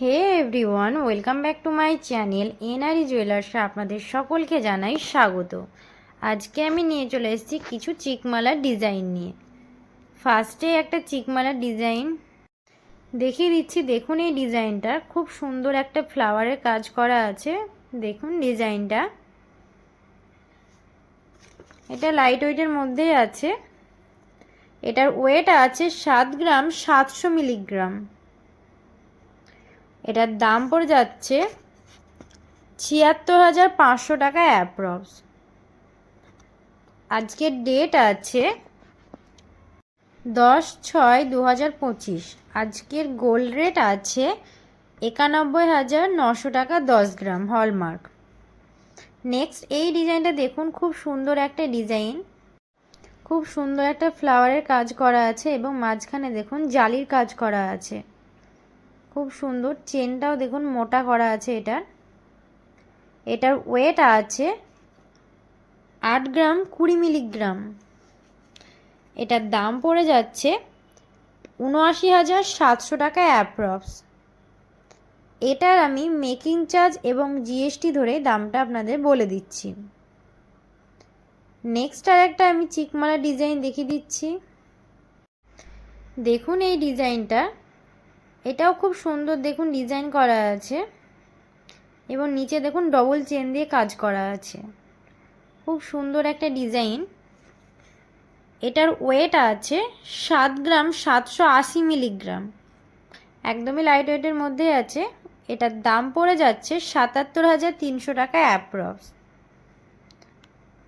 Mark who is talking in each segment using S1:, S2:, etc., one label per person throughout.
S1: Hey everyone, welcome back to my channel NRE জুয়েলার্সে আপনাদের সকলকে জানাই স্বাগত। আজকে আমি নিয়ে চলে এসেছি কিছু চিকমালার ডিজাইন নিয়ে। ফার্স্টে একটা চিকমালার ডিজাইন। দেখিয়ে দিচ্ছি, দেখুন এই ডিজাইনটা। খুব সুন্দর একটা ফ্লাওয়ারের কাজ করা আছে। দেখুন ডিজাইনটা। এটা লাইট ওয়েটের মধ্যেই আছে। এটার ওয়েট আছে সাত গ্রাম সাতশো মিলিগ্রাম। এটার দাম পড়ে যাচ্ছে ছিয়াত্তর হাজার পাঁচশো টাকা অ্যাপ্রক্স। আজকের ডেট আছে দশ ছয় দু হাজার পঁচিশ। আজকের গোল্ড রেট আছে একানব্বই হাজার নশো টাকা দশ গ্রাম হলমার্ক। নেক্সট, এই ডিজাইনটা দেখুন, খুব সুন্দর একটা ডিজাইন। খুব সুন্দর একটা ফ্লাওয়ারের কাজ করা আছে এবং মাঝখানে দেখুন, জালির কাজ করা আছে। খুব সুন্দর। চেনটাও দেখুন, মোটা করা আছে এটার। এটার ওয়েট আছে আট গ্রাম, কুড়ি মিলিগ্রাম। এটার দাম পড়ে যাচ্ছে উনআশি হাজার সাতশো টাকা অ্যাপ্রক্স এটার আমি মেকিং চার্জ এবং জিএসটি ধরে দামটা আপনাদের বলে দিচ্ছি। নেক্সট আর একটা আমি চিকমালা ডিজাইন দেখিয়ে দিচ্ছি। দেখুন এই ডিজাইনটা এটাও খুব সুন্দর, দেখুন ডিজাইন করা আছে। এবং নিচে দেখুন ডবল চেন দিয়ে কাজ করা আছে। খুব সুন্দর একটা ডিজাইন এটার ওয়েট আছে সাত গ্রাম সাতশো আশি মিলিগ্রাম একদমই লাইট ওয়েটের মধ্যে আছে। এটার দাম পড়ে যাচ্ছে সাতাত্তর হাজার তিনশো টাকা অ্যাপ্রক্স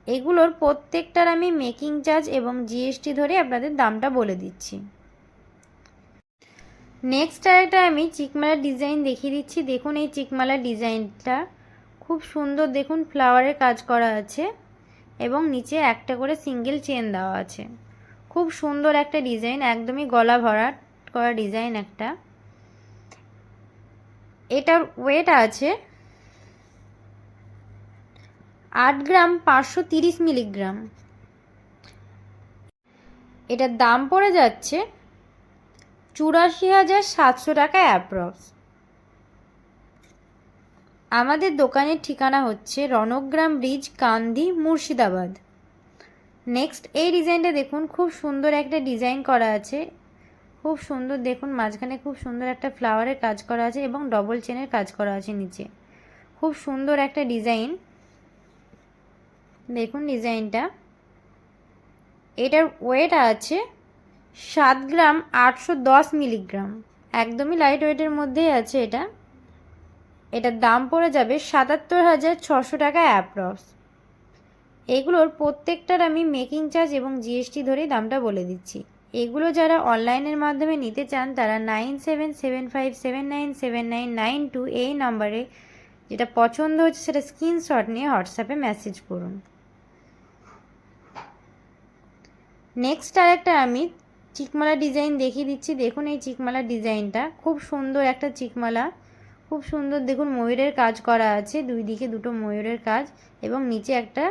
S1: এগুলোর প্রত্যেকটার আমি মেকিং চার্জ এবং জিএসটি ধরে আপনাদের দামটা বলে দিচ্ছি। নেক্সট আরেকটা আমি চিকমালার ডিজাইন দেখিয়ে দিচ্ছি। দেখুন এই চিকমালার ডিজাইনটা খুব সুন্দর দেখুন ফ্লাওয়ারের কাজ করা আছে এবং নিচে একটা করে সিঙ্গেল চেন দেওয়া আছে। খুব সুন্দর একটা ডিজাইন একদমই গলা ভরা করা ডিজাইন একটা। এটার ওয়েট আছে আট গ্রাম পাঁচশো তিরিশ মিলিগ্রাম। এটার দাম পড়ে যাচ্ছে চুরাশি হাজার সাতশো টাকা অ্যাপ্রক্স। আমাদের দোকানের ঠিকানা হচ্ছে রণগ্রাম ব্রিজ, কান্দি, মুর্শিদাবাদ। নেক্সট এই ডিজাইনটা দেখুন, খুব সুন্দর একটা ডিজাইন করা আছে। খুব সুন্দর, দেখুন, মাঝখানে খুব সুন্দর একটা ফ্লাওয়ারের কাজ করা আছে এবং ডবল চেনের কাজ করা আছে নিচে। খুব সুন্দর একটা ডিজাইন। দেখুন ডিজাইনটা। এটার ওয়েট আছে সাত গ্রাম আটশো দশ মিলিগ্রাম। একদমই লাইট ওয়েটের মধ্যেই আছে এটা। এটার দাম পড়ে যাবে সাতাত্তর হাজার ছশো টাকা অ্যাপ্রক্স এগুলোর প্রত্যেকটার আমি মেকিং চার্জ এবং জিএসটি ধরেই দামটা বলে দিচ্ছি। এগুলো যারা অনলাইনের মাধ্যমে নিতে চান, তারা nine seven seven five seven nine seven nine nine two এই নাম্বারে যেটা পছন্দ হচ্ছে সেটা স্ক্রিনশট নিয়ে হোয়াটসঅ্যাপে মেসেজ করুন। নেক্সট আরেকটা আমি চিকমালা ডিজাইন দেখিয়ে দিচ্ছি। দেখুন এই চিকমালা ডিজাইনটা। খুব সুন্দর একটা চিকমালা। খুব সুন্দর দেখুন ময়ূরের কাজ করা আছে। দুই দিকে দুটো ময়ূরের কাজ এবং নিচে একটা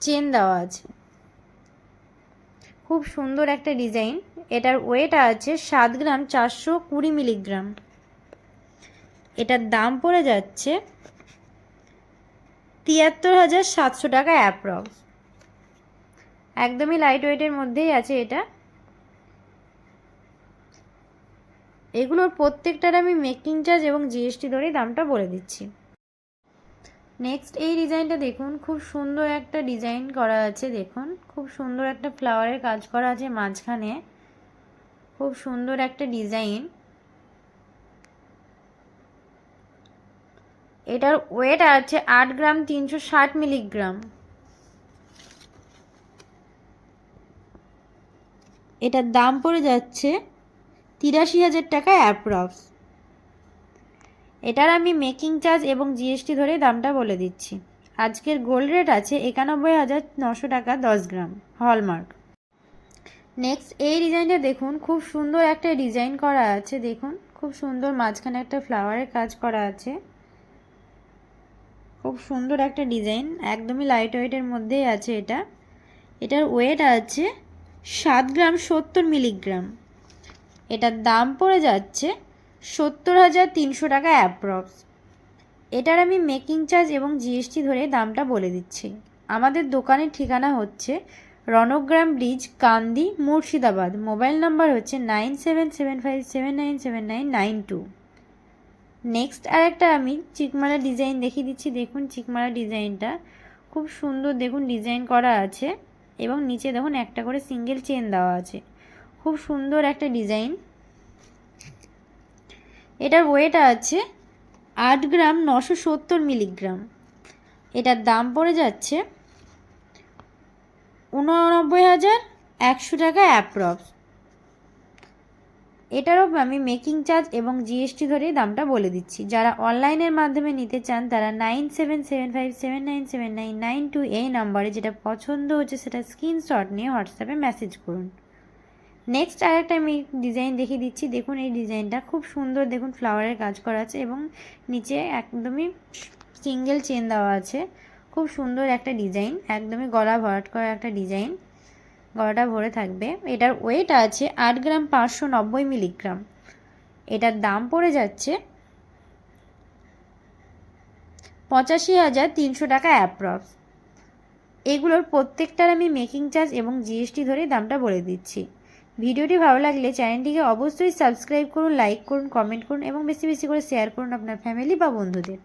S1: চেন দেওয়া আছে। খুব সুন্দর একটা ডিজাইন। এটার ওয়েট আছে সাত গ্রাম চারশো কুড়ি মিলিগ্রাম। এটার দাম পড়ে যাচ্ছে তিয়াত্তর হাজার সাতশো টাকা অ্যাপ্রক্স। একদমই লাইট ওয়েটের মধ্যেই আছে এটা। এগুলোর প্রত্যেকটার আমি মেকিং চার্জ এবং জিএসটি ধরে দামটা বলে দিচ্ছি। নেক্সট এই ডিজাইনটা দেখুন, খুব সুন্দর একটা ডিজাইন করা আছে, দেখুন। খুব সুন্দর একটা ফ্লাওয়ারের কাজ করা আছে মাঝখানে। খুব সুন্দর একটা ডিজাইন এটার ওয়েট আছে আট গ্রাম তিনশো ষাট মিলিগ্রাম এটার দাম পড়ে যাচ্ছে তিরাশি হাজার টাকা অ্যাপ্রক্স। এটার আমি মেকিং চার্জ এবং জিএসটি ধরে দামটা বলে দিচ্ছি। আজকের গোল্ড রেট আছে একানব্বই হাজার নশো টাকা দশ গ্রাম, হলমার্ক। নেক্সট, এই ডিজাইনটা দেখুন, খুব সুন্দর একটা ডিজাইন করা আছে, দেখুন, খুব সুন্দর মাঝখানে একটা ফ্লাওয়ারের কাজ করা আছে। খুব সুন্দর একটা ডিজাইন, একদমই লাইট ওয়েটের মধ্যেই আছে এটা। এটার ওয়েট আছে সাত গ্রাম সত্তর মিলিগ্রাম। এটার দাম পড়ে যাচ্ছে সত্তর হাজার তিনশো টাকা অ্যাপ্রক্স। এটার আমি মেকিং চার্জ এবং জিএসটি ধরে দামটা বলে দিচ্ছি। আমাদের দোকানের ঠিকানা হচ্ছে Rangram bridge, Kandi, Murshidabad. Mobile number হচ্ছে nine seven seven five seven nine seven nine nine two. Next আর একটা আমি চিকমালা ডিজাইন দেখিয়ে দিচ্ছি। দেখুন চিকমালা ডিজাইনটা। খুব সুন্দর দেখুন, ডিজাইন করা আছে। এবং নিচে দেখুন একটা করে সিঙ্গেল চেন দেওয়া আছে। খুব সুন্দর একটা ডিজাইন এটার ওয়েট আছে আট গ্রাম নশো সত্তর মিলিগ্রাম এটার দাম পড়ে যাচ্ছে উননব্বই হাজার একশো টাকা অ্যাপ্রক্স এটারও আমি মেকিং চার্জ এবং জিএসটি ধরেই দামটা বলে দিচ্ছি। যারা অনলাইনের মাধ্যমে নিতে চান, তারা nine seven seven five seven nine seven nine nine two এই নাম্বারে যেটা পছন্দ হচ্ছে, সেটা স্ক্রিনশট নিয়ে হোয়াটসঅ্যাপে মেসেজ করুন। নেক্সট আরেকটা আমি ডিজাইন দেখিয়ে দিচ্ছি। দেখুন, এই ডিজাইনটা খুব সুন্দর। দেখুন ফ্লাওয়ারের কাজ করা আছে এবং নিচে একদমই সিঙ্গেল চেন দেওয়া আছে। খুব সুন্দর একটা ডিজাইন একদমই গলা ভরাট করা একটা ডিজাইন গলাটা ভরে থাকবে। এটার ওয়েট আছে আট গ্রাম পাঁচশো নব্বই মিলিগ্রাম। এটার দাম পড়ে যাচ্ছে পঁচাশি হাজার তিনশো টাকা অ্যাপ্রক্স এগুলোর প্রত্যেকটার আমি মেকিং চার্জ এবং জিএসটি ধরেই দামটা বলে দিচ্ছি। ভিডিওটি ভালো লাগলে চ্যানেলটিকে অবশ্যই সাবস্ক্রাইব করুন লাইক করুন কমেন্ট করুন এবং বেশি বেশি করে শেয়ার করুন আপনার ফ্যামিলি বা বন্ধুদের।